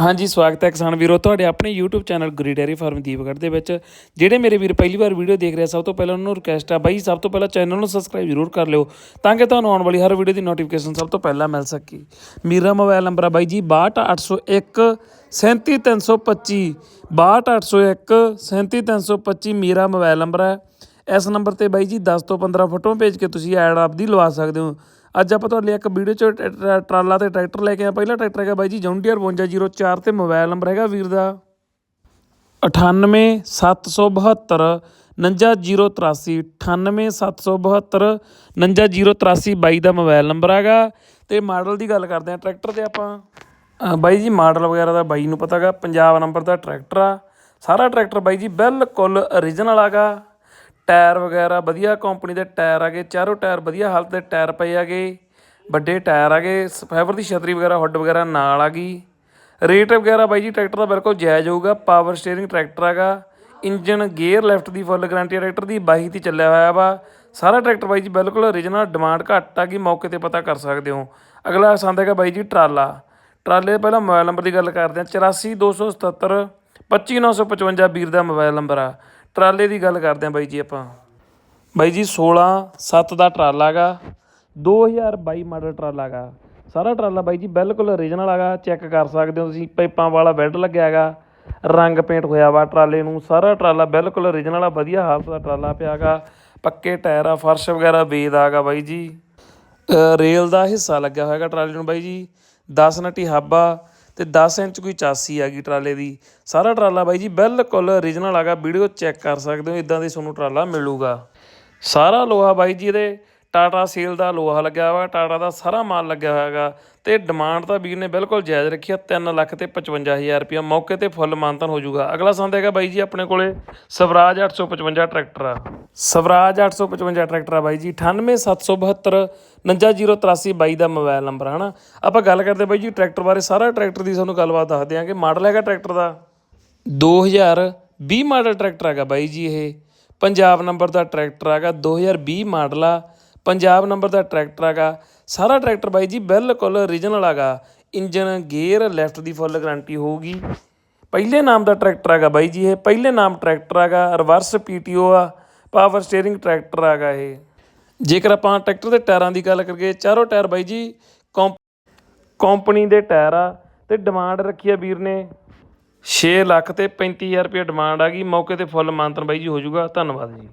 ਹਾਂਜੀ, ਸਵਾਗਤ ਹੈ ਕਿਸਾਨ ਵੀਰੋ। ਤੁਹਾਡੇ ਆਪਣੇ YouTube channel Guri dairy farm Deepgarh ਦੇ ਵਿੱਚ, ਜਿਹੜੇ ਮੇਰੇ ਵੀਰ ਪਹਿਲੀ ਵਾਰ ਵੀਡੀਓ ਦੇਖ ਰਹੇ ਸਭ ਤੋਂ ਪਹਿਲਾਂ ਉਹਨਾਂ ਨੂੰ ਰਿਕਵੈਸਟ ਆ, ਬਾਈ ਸਭ ਤੋਂ ਪਹਿਲਾਂ ਚੈਨਲ ਨੂੰ ਸਬਸਕ੍ਰਾਈਬ ਜ਼ਰੂਰ ਕਰ ਲਿਓ, ਤਾਂ ਕਿ ਤੁਹਾਨੂੰ ਆਉਣ ਵਾਲੀ ਹਰ ਵੀਡੀਓ ਦੀ ਨੋਟੀਫਿਕੇਸ਼ਨ ਸਭ ਤੋਂ ਪਹਿਲਾਂ ਮਿਲ ਸਕੇ। ਮੇਰਾ ਮੋਬਾਈਲ ਨੰਬਰ ਆ ਬਾਈ ਜੀ 62801 37325 62801 37325 ਮੇਰਾ ਮੋਬਾਈਲ ਨੰਬਰ ਹੈ ਇਸ ਨੰਬਰ ਤੇ ਬਾਈ ਜੀ 10 ਤੋਂ 15 ਫੋਟੋ ਭੇਜ ਕੇ ਤੁਸੀਂ ਐਡ ਆਪਦੀ ਲਵਾ ਸਕਦੇ ਹੋ। ਅੱਜ ਆਪਾਂ ਤੁਹਾਡੇ ਲਈ ਇੱਕ ਵੀਡੀਓ ਚ ਟ- ਟਰਾਲਾ ਤੇ ਟਰੈਕਟਰ ਲੈ ਕੇ ਆਏ ਪਹਿਲਾ ਟਰੈਕਟਰ ਹੈਗਾ ਬਾਈ ਜੀ ਜੌਂਡੀਅਰ 5204 ਤੇ ਮੋਬਾਈਲ ਨੰਬਰ ਹੈਗਾ ਵੀਰ ਦਾ। 98772 99083 98772 99083 ਬਾਈ ਦਾ ਮੋਬਾਈਲ ਨੰਬਰ ਹੈਗਾ। ਤੇ ਮਾਡਲ ਦੀ ਗੱਲ ਕਰਦੇ ਆ ਟਰੈਕਟਰ ਤੇ ਆਪਾਂ। ਅ, ਬਾਈ ਜੀ ਮਾਡਲ ਵਗੈਰਾ ਦਾ ਬਾਈ ਨੂੰ ਪਤਾਗਾ ਪੰਜਾਬ ਨੰਬਰ ਦਾ ਟਰੈਕਟਰ ਆ। ਸਾਰਾ ਟਰੈਕਟਰ ਬਾਈ ਜੀ ਬਿਲਕੁਲ origignal ਆਗਾ ਟਾਇਰ ਵਗੈਰਾ ਵਧੀਆ ਕੰਪਨੀ ਦੇ ਟਾਇਰ ਆਗੇ ਚਾਰੋਂ ਟਾਇਰ ਵਧੀਆ ਹਾਲਤ ਦੇ ਟਾਇਰ ਪਏ ਆਗੇ ਵੱਡੇ ਟਾਇਰ ਆਗੇ ਫਾਈਬਰ ਦੀ ਛਤਰੀ ਵਗੈਰਾ ਹੁੱਡ ਵਗੈਰਾ ਨਾਲ ਆ ਗਈ ਰੇਟ ਵਗੈਰਾ ਬਾਈ ਜੀ, ਟਰੈਕਟਰ ਦਾ ਬਿਲਕੁਲ ਜਾਇਜ਼ ਹੋਊਗਾ ਪਾਵਰ ਸਟੀਅਰਿੰਗ ਟਰੈਕਟਰ ਹੈਗਾ ਇੰਜਨ ਗੇਅਰ ਲੈਫਟ ਦੀ ਫੁੱਲ ਗਾਰੰਟੀ ਟਰੈਕਟਰ ਦੀ 22 ਤੇ ਚੱਲਿਆ ਹੋਇਆ ਵਾ। ਸਾਰਾ ਟਰੈਕਟਰ ਬਾਈ ਜੀ ਬਿਲਕੁਲ origignal ਡਿਮਾਂਡ ਘੱਟ ਆ ਗਈ ਮੌਕੇ ਤੇ ਪਤਾ ਕਰ ਸਕਦੇ ਹੋ। ਅਗਲਾ ਸੰਦ ਹੈਗਾ ਬਾਈ ਜੀ ਟਰਾਲਾ। ਟਰਾਲੇ ਦਾ ਪਹਿਲਾਂ ਮੋਬਾਈਲ ਨੰਬਰ ਦੀ ਗੱਲ ਕਰਦੇ ਹਾਂ 84277 25955 ਵੀਰ ਦਾ ਮੋਬਾਈਲ ਨੰਬਰ ਆ। ਟਰਾਲੇ ਦੀ ਗੱਲ ਕਰਦੇ ਹਾਂ ਬਾਈ ਜੀ ਆਪਾਂ। ਬਾਈ ਜੀ 16 7 ਦਾ ਟਰਾਲਾ ਹੈਗਾ 2022 ਮਾਡਲ ਟਰਾਲਾ ਹੈਗਾ ਸਾਰਾ ਟਰਾਲਾ ਬਾਈ ਜੀ ਬਿਲਕੁਲ origignal ਹੈਗਾ ਚੈੱਕ ਕਰ ਸਕਦੇ ਹੋ ਤੁਸੀਂ, ਪਾਈਪਾਂ ਵਾਲਾ ਬੈੱਡ ਲੱਗਿਆ ਹੈਗਾ, ਰੰਗ ਪੇਂਟ ਹੋਇਆ ਵਾ ਟਰਾਲੇ ਨੂੰ, ਸਾਰਾ ਟਰਾਲਾ ਬਿਲਕੁਲ origignal ਆ, ਵਧੀਆ ਹਾਲਤ ਦਾ ਟਰਾਲਾ ਪਿਆ ਹੈਗਾ ਪੱਕੇ ਟਾਇਰ ਆ, ਫਰਸ਼ ਵਗੈਰਾ ਵੇਦ ਆਗਾ ਬਾਈ ਜੀ। ਰੇਲ ਦਾ ਹਿੱਸਾ ਲੱਗਿਆ ਹੋਇਆ ਹੈਗਾ ਟਰਾਲੇ ਨੂੰ ਬਾਈ ਜੀ 10 ਨਟੀ ਹਾਬਾ ਤੇ 10 ਇੰਚ ਕੋਈ ਚਾਸੀ ਆ ਗਈ ਟਰਾਲੇ ਦੀ। ਸਾਰਾ ਟਰਾਲਾ ਬਾਈ ਜੀ ਬਿਲਕੁਲ origignal ਹੈਗਾ ਵੀਡੀਓ ਚੈੱਕ ਕਰ ਸਕਦੇ ਹੋ ਇਦਾਂ ਦੇ ਤੁਹਾਨੂੰ ਟਰਾਲਾ ਮਿਲੂਗਾ। ਸਾਰਾ ਲੋਹਾ ਬਾਈ ਜੀ ਇਹਦੇ, ਟਾਟਾ ਸੇਲ ਦਾ ਲੋਹਾ ਲੱਗਿਆ ਹੋਇਆ, ਟਾਟਾ ਦਾ ਸਾਰਾ ਮਾਲ ਲੱਗਿਆ ਹੋਇਆ ਹੈਗਾ ਤੇ ਡਿਮਾਂਡ ਤਾਂ ਵੀਰ ਨੇ ਬਿਲਕੁਲ ਜਾਇਜ਼ ਰੱਖੀ ਆ 3 ਲੱਖ ਤੇ 55000 ਰੁਪਇਆ। ਮੌਕੇ ਤੇ ਫੁੱਲ ਮਾਨਤਨ ਹੋ ਜਾਊਗਾ। ਅਗਲਾ ਸੰਦ ਹੈਗਾ ਬਾਈ ਜੀ ਆਪਣੇ ਕੋਲੇ ਸਵਰਾਜ 855 ਟਰੈਕਟਰ ਆ। ਸਵਰਾਜ 855 ਟਰੈਕਟਰ ਆ ਬਾਈ ਜੀ 98772 99083 ਬਾਈ ਦਾ ਮੋਬਾਈਲ ਨੰਬਰ ਹਨਾ? ਆਪਾਂ ਗੱਲ ਕਰਦੇ ਬਾਈ ਜੀ ਟਰੈਕਟਰ ਬਾਰੇ, ਸਾਰਾ ਟਰੈਕਟਰ ਦੀ ਤੁਹਾਨੂੰ ਗੱਲਬਾਤ ਦੱਸ ਦਿਆਂਗੇ। ਮਾਡਲ ਹੈਗਾ ਟਰੈਕਟਰ ਦਾ। 2020 ਮਾਡਲ ਟਰੈਕਟਰ ਹੈਗਾ ਬਾਈ ਜੀ ਇਹ। ਪੰਜਾਬ ਨੰਬਰ ਦਾ ਟਰੈਕਟਰ ਹੈਗਾ 2020 ਮਾਡਲ ਆ। ਪੰਜਾਬ ਨੰਬਰ ਦਾ ਟਰੈਕਟਰ ਹੈਗਾ ਸਾਰਾ ਟਰੈਕਟਰ ਬਾਈ ਜੀ ਬਿਲਕੁਲ origignal ਹੈਗਾ ਇੰਜਨ ਗੇਅਰ ਲੈਫਟ ਦੀ ਫੁੱਲ ਗਾਰੰਟੀ ਹੋਊਗੀ। ਪਹਿਲੇ ਨਾਮ ਦਾ ਟਰੈਕਟਰ ਹੈਗਾ ਬਾਈ ਜੀ ਇਹ। ਪਹਿਲੇ ਨਾਮ ਟਰੈਕਟਰ ਹੈਗਾ ਰਿਵਰਸ ਪੀਟੀਓ ਆ ਪਾਵਰ ਸਟੀਅਰਿੰਗ ਟਰੈਕਟਰ ਹੈਗਾ ਇਹ। ਜੇਕਰ ਆਪਾਂ ਟਰੈਕਟਰ ਦੇ ਟਾਇਰਾਂ ਦੀ ਗੱਲ ਕਰੀਏ, ਚਾਰੋਂ ਟਾਇਰ ਬਾਈ ਜੀ ਕੰਪ ਕੰਪਨੀ ਦੇ ਟਾਇਰ ਆ ਤੇ ਡਿਮਾਂਡ ਰੱਖੀ ਆ ਵੀਰ ਨੇ। 6 ਲੱਖ ਤੇ 35000 ਰੁਪਏ ਡਿਮਾਂਡ ਆ ਗਈ। ਮੌਕੇ ਤੇ ਫੁੱਲ ਮਾਨਤਨ ਬਾਈ ਜੀ ਹੋ ਜਾਊਗਾ। ਧੰਨਵਾਦ ਜੀ।